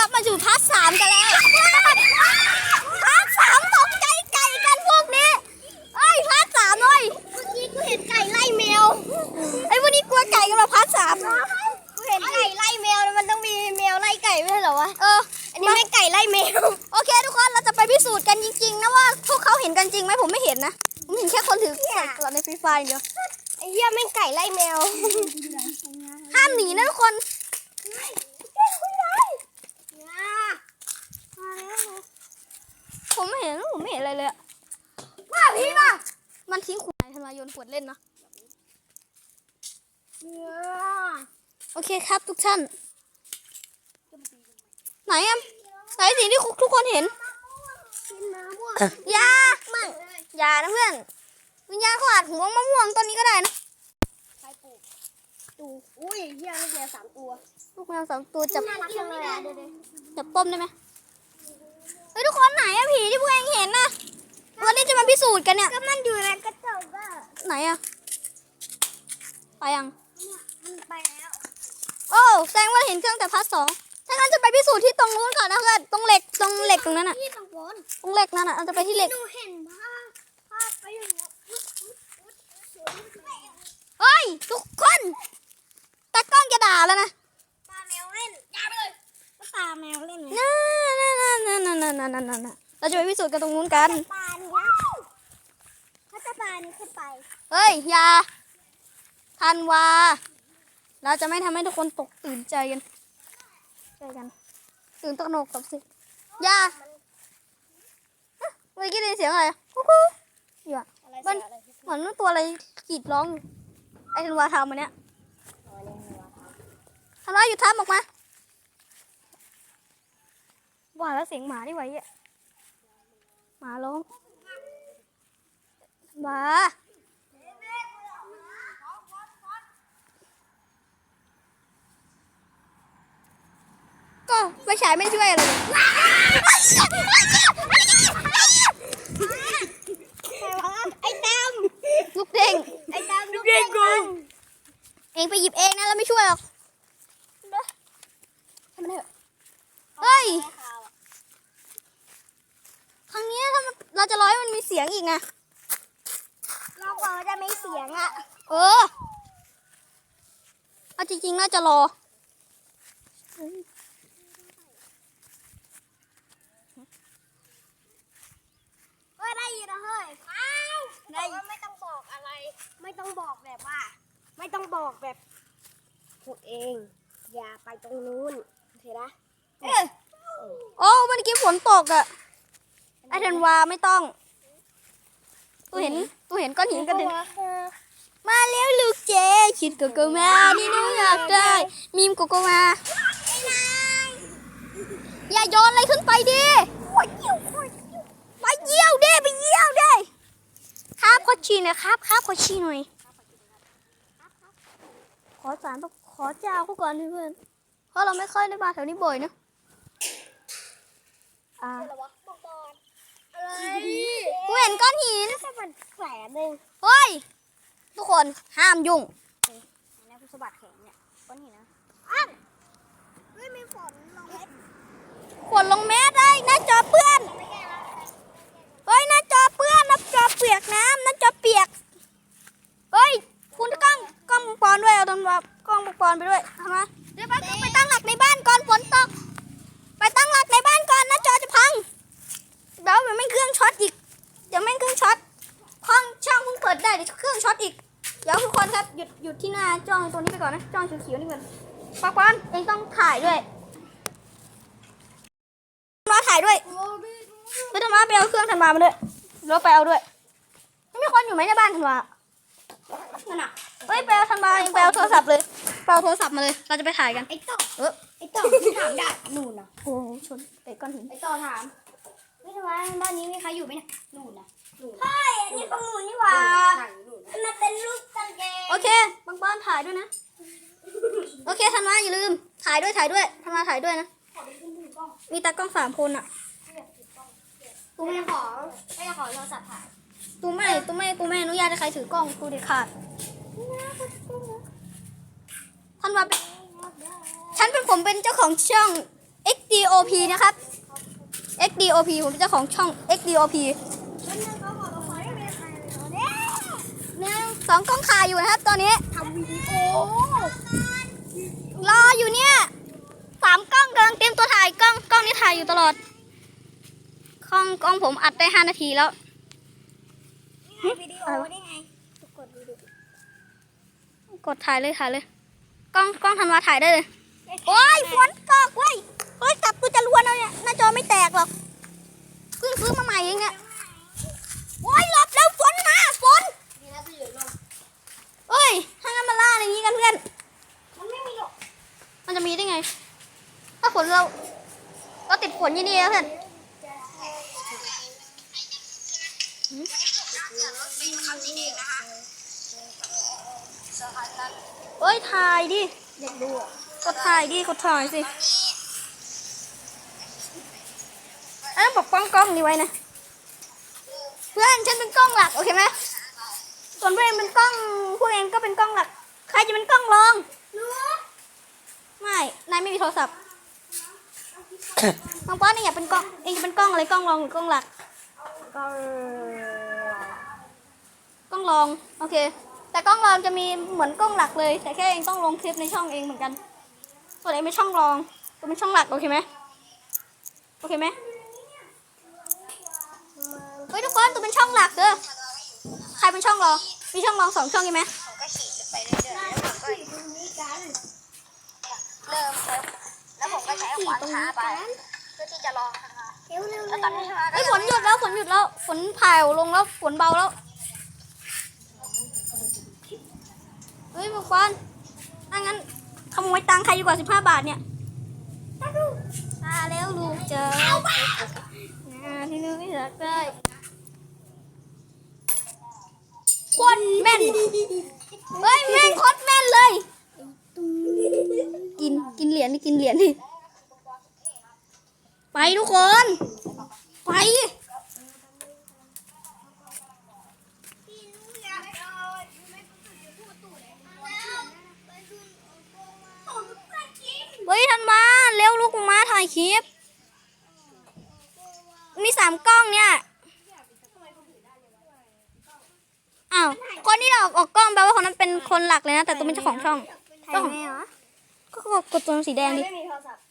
ลับมาสู่พาร์ทสามกันแล้วพาร์ทสามตกใจไก่กันพวกนี้เอ้ยพาร์ทสามเลยเมื่อกี้กูเห็นไก่ไล่แมวไอ้วันนี้กลัวไก่กันมาพาร์ทสามกูเห็นไก่ไล่แมวแล้วมันต้องมีแมวไล่ไก่ไม่ใช่เหรอวะเอออันนี้ไม่ไก่ไล่แมวโอเค ทุกคนเราจะไปพิสูจน์กันจริงๆนะว่าพวกเขาเห็นกันจริงไหมผมไม่เห็นนะผมเห็นแค่คนถือใส่ตัวในฟรีไฟเดียวไอ้เหี้ยแม่งไก่ไล่แมวห้ามหนีนะทุกคน ผมไม่เห็นผมไม่เห็นอะไรเลยอะว่าพี่มามันทิ้งขวดทำไมโยนขวดเล่นนะโอเคครับทุกท่าน ไหนอะไหนสิ่งที่ทุกคนเห็นอยามั่งอยานะเพื่อนวิญญาณเขาอาจหัวมะม่วงต้นนี้ก็ได้นะดูอุ้ยเฮียลูกแมวสามตัวลูกแมวสองตัวจับน่ารักจังเลยอะดูดิจับต้มได้ไหม เฮ้ยทุกคนไหนอะผีที่พวกเองเห็นนะวันนี้จะมาพิสูจน์กันเนี่ย ก็มันอยู่ในกระจกอะไหนอะไปยัง มันไปแล้วโอ้แสดงว่าเห็นเครื่องแต่พาร์ทสองถ้างั้นจะไปพิสูจน์ที่ตรงนู้นก่อนนะเพื่อนตรงเหล็กตรงเหล็กตรงนั้นอะพี่ตังบนตรงเหล็กนั่นอะเราจะไปที่เหล็กหนูเห็นภาพภาพไปอย่างเงี้ยเฮ้ยทุกคนตากล้องจะด่าแล้วนะ ปลาแมวเล่นยาไปเลยก็ปลาแมวเล่นไง น่า น่าน่าน่าน่าน่าน่าน่าเราจะไปพิสูจน์กันตรงนู้นกันปลาเนี้ยถ้าจะปลานี้ขึ้นไปเฮ้ยอย่าทันวาเราจะไม่ทำให้ทุกคนตกตื่นใจกันใจกัน ตื่นตระหนกกับสิอย่าเอ๊ะเมื่อกี้ได้ยินเสียงอะไรกุ๊กกุ๊กอยู่อะอะไรมันอะไรที่เหมือนตัวอะไรกรีดร้องอยู่ไอ้ธันวาทำมันเนี้ยอ๋อเนี่ยหัวธันวาหยุดทำออกมา ว่าแล้วเสียงหมาที่ไหวอะหมาร้องธันวาก็ไฟฉายไม่ช่วยอะไรเลยไอ้ดลูกเด้งำไอ้ดำลูกเด็กกูเองไปหยิบเองนะเราไม่ช่วยหรอกทำมันเถอะเฮ้ย ครั้งนี้ถ้ามันเราจะร้อยมันมีเสียงอีกไงเรากว่าจะไม่เสียงอะ เออเอาจริงๆน่าจะรอก็ได้ยินนะเฮ้ยอ้าวได้ว่าไม่ต้องบอกอะไร ไม่ต้องบอกแบบว่า ไม่ต้องบอกแบบพูดเอง อย่าไปตรงนู้นโอเคนะ เอ้ยโอ้เมื่อกี้ฝนตกอะ ไอธันวาไม่ต้องตูเห็นตูเห็นก้อนหินกระเด็นมาแล้วลูกเจคิดโกโกมาที่หนูอยากได้ มีมโกโกมาอย่าโยนอะไรขึ้นไปดิไปเยี่ยวเด้ไปเยี่ยวเด้ครับขอชีนะครับครับขอชีหน่อยขอสารขอเจ้าเขาก่อนเพื่อนเพราะเราไม่ค่อยได้มาแถวนี้บ่อยนะอ่า กูเห็นก้อนหินถ้ามันแฝงหนึ่งเฮ้ย ทุกคนห้ามยุ่งอันนี้กูสะบัดแขนเนี่ยก้อนหินนะอ้าวเฮ้ยมีฝนลงเม็ดขวดลงแมสได้หน้าจอเปื้อนไม่แก้แล้วเฮ้ยหน้าจอเปื้อนหน้าจอเปียกน้ำหน้าจอเปียกเฮ้ยคุณกล้องกล้องปอนด้วยเอาตำรวจกล้องปอนไปด้วยทำไมาเดี๋ยวไปไปตั้งหลักในบ้านก่อนฝนตก ไปตั้งหลักในบ้านก่อนหน้าจอจะพังเดี๋ยวมันไม่เครื่อง ช็อตอีก เดี๋ยวไม่เครื่องช็อตห้องช่องเพิ่งเปิดได้เดี๋ยวเครื่องช็อตอีก เดี๋ยวทุกคนครับหยุดหยุดที่หน้าจ้องตัวนี้ไปก่อนนะจ้องเขียวๆนี่ก่อนปากวานเองต้องถ่ายด้วยมาถ่ายด้วยไม่ต้องมาไปเอาเครื่องธันวามาด้วยแล้วไปเอาด้วยไม่มีคนอยู่ไหมในบ้านธันวานั่นน่ะเฮ้ยไปเอาธันวาเองไปเอาโทรศัพท์เลยไปเอาโทรศัพท์มาเลยเราจะไปถ่ายกันไอ้ต่อเออไอ้ต่อถามได้นู่นนะโอ้โหชนเตะก้อนหินไอ้ต่อถาม ไม่ทำไมบ้านนี้มีใครอยู่ไหมเนี่ยนู่นนะนู่นใช่อันนี้ของหนูนี่หว่าถ่ายนู่นนะมันเป็นรูปกางเกงโอเคบางบ้านถ่ายด้วยนะ โอเคธันวาอย่าลืม ถ่ายด้วยถ่ายด้วยธันวาถ่ายด้วยนะ มีตากล้องสามคนอะกูไม่ได้ขอไม่ได้ขอโทรศัพท์ถ่ายตูไม่ตูไม่กูไม่อนุญาตให้ใครถือกล้องกูเด็ดขาดธันวาเป็นฉันเป็นผมเป็นเจ้าของช่อง X XDOP นะครับ XDOP ผมเป็นเจ้าของช่อง XDOP ฉันนึกเขาบอกเราขอให้ไม่ใครเลยเนี่ยหนึ่งสองกล้องถ่ายอยู่นะครับตอนนี้ ทำวิดีโอรออยู่เนี่ยสามกล้องกำลังเตรียมตัวถ่ายกล้องกล้องนี้ถ่ายอยู่ตลอดกล้องกล้องผมอัดได้ห้านาทีแล้ววิดีโอนี่ไงกดวิดีโอกดถ่ายเลยถ่ายเลย กล้องกล้องธันวาถ่ายได้เลย โอ้ยฝนตกเว้ย เฮ้ยกลับกูจะล้วนแล้วเนี่ยหน้าจอไม่แตกหรอกเพิ่งซื้อมาใหม่เองเนี่ยโอ้ยหลบแล้วฝนมาฝนนี่นะจะอยู่ลงเอ้ยถ้างั้นมาล่าอะไรอย่างงี้กันเพื่อน มันไม่มีหรอก มันจะมีได้ไง ถ้าฝนเราเราติดฝนยี่นี่นะเพื่อนเอ้ยถ่ายดิอยากดูอะกดถ่ายดิกดถ่ายสิ อันนั้นปกป้องกล้องนี้ไว้นะ เพื่อนฉันเป็นกล้องหลักโอเคไหมส่วนเพื่อนเองเป็นกล้องพวกเองก็เป็นกล้องหลัก ใครจะเป็นกล้องรองไม่ นายไม่มีโทรศัพท์น้องป้อนเองอยากเป็นกล้อง เองจะเป็นกล้องอะไรกล้องรองหรือกล้องหลักก็กล้องรอง โอเค แต่กล้องรองจะมีเหมือนกล้องหลักเลย แต่แค่เองต้องลงคลิปในช่องเองเหมือนกัน ส่วนเองเป็นช่องรองตัวเป็นช่องหลักโอเคไหมโอเคไหม เฮ้ยทุกคนตัวเป็นช่องหลักเด้อใครเป็นช่องรองมีช่องรองสองช่องใช่ไหมผมก็ขี่ไปเรื่อยๆแล้วผมก็ตรงนี้กัน เริ่มเริ่มแล้วผมก็ใช้ขวานช้าไปเพื่อที่จะรอทำงานเร็วเร็วแล้วตอนนี้ใช่ไหมก็เฮ้ยฝนหยุดแล้วฝนหยุดแล้วฝนผ่าวลงแล้วฝนเบาแล้วเฮ้ยบุกบอลถ้างั้นขโมยตังค์ใครดีกว่าสิบห้าบาทเนี่ยมาเร็วลูกเจออ่าที่นึงไม่รักได้โคนแม่น เฮ้ยแม่งโคตรแม่นเลย กินกินเหรียญนี่กินเหรียญนี่ไปทุกคน ไปเฮ้ยทันมาเร็วลูกมาถ่ายคลิป มีสามกล้องเนี่ย อ้าว คนที่ออกออกกล้องแปลว่าคนนั้นเป็นคนหลักเลยนะ แต่ตัวเป็นเจ้าของช่อง ถ่ายไหมเหรอก็กดกดตัวสีแดงดิ ไม่มีโทรศัพท์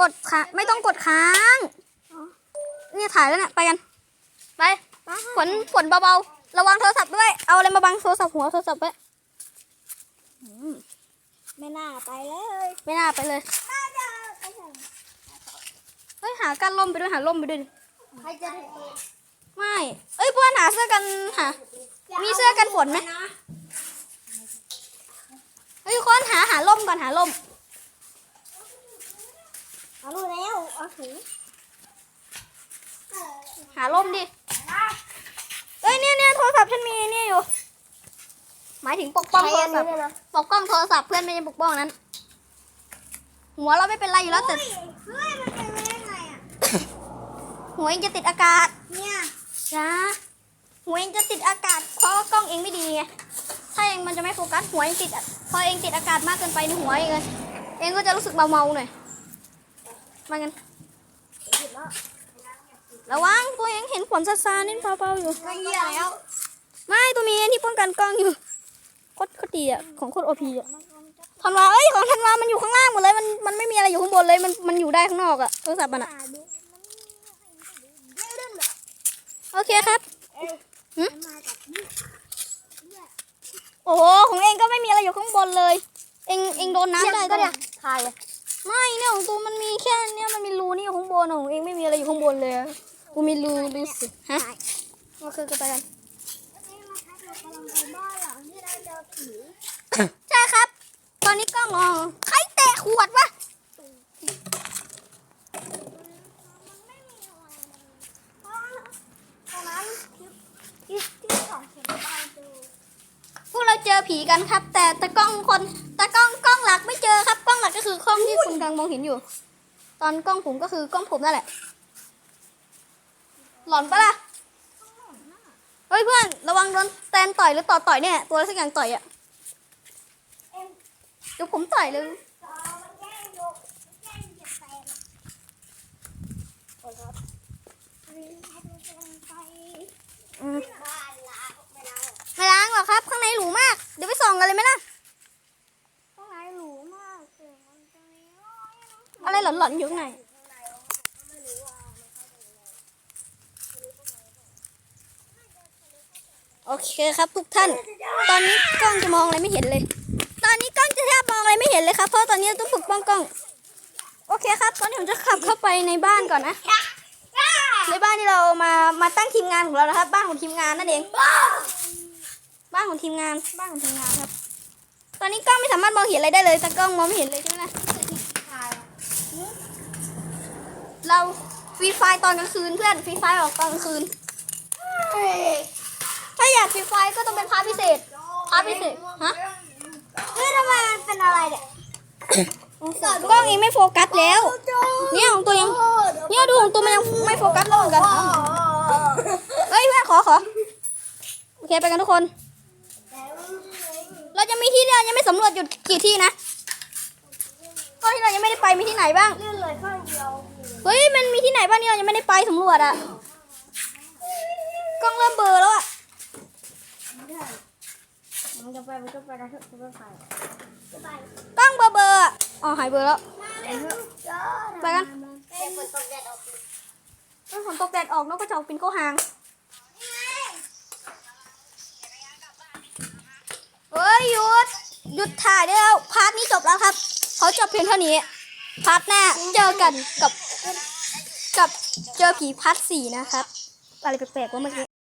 กดค้างไม่ต้องกดค้าง เนี่ยถ่ายแล้วเนี่ยไปกัน ไปฝนฝนเบาๆ ระวังโทรศัพท์ด้วย เอาอะไรมาบังโทรศัพท์หัวโทรศัพท์ไว้ไม่น่าไปเลยไม่น่าไปเลย น่าจะไปไหนเฮ้ยหากันล่มไปด้วยหาล่มไปด้วยดิ ใครจะถือไม่ เอ้ยเพื่อนหาเสื้อกันหา มีเสื้อกันฝนไหมเฮ้ยทุกคนหาหาล่มก่อนหาล่มเอารู้แล้วเอาถุงหาล่มดิเอ้ยเนี่ยเนี่ยโทรศัพท์ฉันมีเนี่ยอยู่ หมายถึงปกป้องโทรศัพท์ปกป้องโทรศัพท์เพื่อนไม่ใช่ปกป้องนั้น หัวเราไม่เป็นไรอยู่แล้วแต่เฮ้ยมันเป็นไปได้ไงอะหัวเองจะติดอากาศ เนี่ยจ้า หัวเองจะติดอากาศ เพราะว่ากล้องเองไม่ดีไง ถ้าเองมันจะไม่โฟกัสหัวเองติดอะพอเองติดอากาศมากเกินไปในหัวเองเลยเองก็จะรู้สึกเมาๆหน่อย มากันหยุดแล้วระวังตัวเองเห็นขนซาซาๆนี่เบาๆอยู่ ไม่เหี้ยแล้ว ไม่ตัวมีอันที่ป้องกันกล้องอยู่โคตรโคตรดีอะของโคตรโอพีอะธันวาเอ้ยของธันวามันอยู่ข้างล่างหมดเลยมันมันไม่มีอะไรอยู่ข้างบนเลยมันมันอยู่ได้ข้างนอกอะโทรศัพท์มันอะดูมันเรื่องแบบโอเคครับหึมาจาก โอ้โหของเองก็ไม่มีอะไรอยู่ข้างบนเลย เองเองโดนน้ำได้ก็เนี่ยถ่ายไม่เนี่ยของตูมันมีแค่เนี่ยมันมีรูนี่อยู่ข้างบนของเองไม่มีอะไรอยู่ข้างบนเลยอะกูมีรูรูสิฮะโอเคก็ไปกันนี่มาทักเรากำลังไปบ้านหลังที่เราเจอผีใช่ครับ ตอนนี้กล้องอ๋อใครเตะขวดวะ ไม่มีอะไรเลยเพราะตอนนั้นค ลิปคลิปที่สองเห็นบ้านดูพวกเราเจอผีกันครับ แต่ต่กล้องคนต่กล้องกล้องหลักไม่เจอครับ กล้องหลักก็คือกล้องที่คุณกำลังมองเห็นอยู่ ตอนกล้องผมก็คือกล้องผมนั่นแหละ หลอนปะล่ะเฮ้ยเพื่อนระวังโดนแตนต่อยหรือต่อต่อยเนี่ย ตัวอะไรสักอย่างต่อยอะเดี๋ยวผมต่อยเลย จอมันแย่งโยกมันแย่งเก็บแฟน อะไรหลอนๆอยู่ข้างในโอ เคครับทุกท่าน ตอนนี้กล้องจะมองอะไรไม่เห็นเลย ตอนนี้กล้องจะแทบมองอะไรไม่เห็นเลยครับ เพราะตอนนี้ต้องฝึกป้องกล้อง โอเคครับ ตอนนี้ผมจะขับเข้าไปในบ้านก่อนนะ ในบ้านที่เรามา มาตั้งทีมงานของเรานะครับ บ้านของทีมงานนั่นเอง บ้านของทีมงาน บ้านของทีมงานครับ ตอนนี้กล้องไม่สามารถมองเห็นอะไรได้เลยแต่กล้องมองไม่เห็นเลยใช่ไหมล่ะเราฟรีไฟตอนกลางคืนเพื่อนฟรีไฟออกตอนกลางคืน อยากฟรีไฟก็ต้องเป็นพาร์ทพิเศษพาร์ทพิเศษฮะเฮ้ยทำไมมันเป็นอะไรเนี่ยกล้องเองไม่โฟกัสแล้ว เนี่ยของตัวยังเนี่ยดูของตัวมันยังไม่โฟกัสแล้วเหมือนกันเฮ้ยเพื่อนขอขอโอเคไปกันทุกคน เราจะมีที่ที่เรายังไม่สำรวจอยู่กี่ที่นะก็ที่เรายังไม่ได้ไปมีที่ไหนบ้างเลื่อนเลยข้างเดียวเฮ้ยมันมีที่ไหนบ้างที่เรายังไม่ได้ไปสำรวจอะกล้องเริ่มเบลอร์แล้วอะ มันจะไปมันก็ไปนะทุกคนไปกล้องเบลอเบอร์อ๋อหายเบอร์แล้ว ไปกันเป็นฝนตกแดดออกเฮ้ยฝนตกแดดออกนกกระจอกบินเข้หางเฮ้ยหยุดหยุดถ่ายได้แล้ว พาร์ทนี้จบแล้วครับเขาจบเพียงเท่านี้ พาร์ทหน้าเจอกันกับกับเจอผีพาร์ทสี่นะครับ อะไรแปลกๆว่าเมื่อกี้